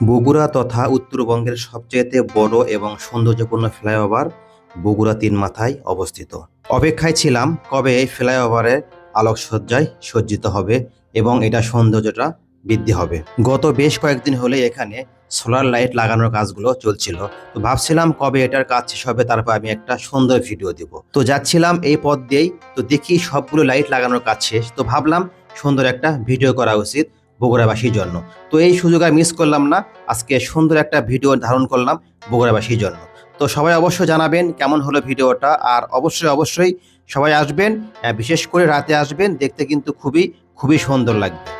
বগুড়া তথা উত্তরবঙ্গের সবচেয়ে বড় এবং সৌন্দর্যপূর্ণ ফ্লাইওভার বগুড়া তিন মাথায় অবস্থিত। অপেক্ষায় ছিলাম কবে এই ফ্লাইওভারের আলোকসজ্জায় সজ্জিত হবে এবং এটা সৌন্দর্যটা বৃদ্ধি হবে। গত বেশ কয়েকদিন হলে এখানে সোলার লাইট লাগানোর কাজগুলো চলছিল। তো ভাবছিলাম কবে এটার কাজ শেষ হবে, তারপর আমি একটা সুন্দর ভিডিও দিব। তো যাচ্ছিলাম এই পথ দিয়েই, তো দেখি সবগুলো লাইট লাগানোর কাজ শেষ। তো ভাবলাম সুন্দর একটা ভিডিও করা উচিত। বগুড়াবাসীর জন্য। তো এই সুযোগ আর মিস করলাম না। আজকে সুন্দর একটা ভিডিও ধারণ করলাম বগুড়াবাসীর জন্য। তো সবাই অবশ্যই জানাবেন কেমন হলো ভিডিওটা আর অবশ্যই অবশ্যই সবাই আসবেন বিশেষ করে রাতে আসবেন। দেখতে কিন্তু খুবই খুবই সুন্দর লাগবে।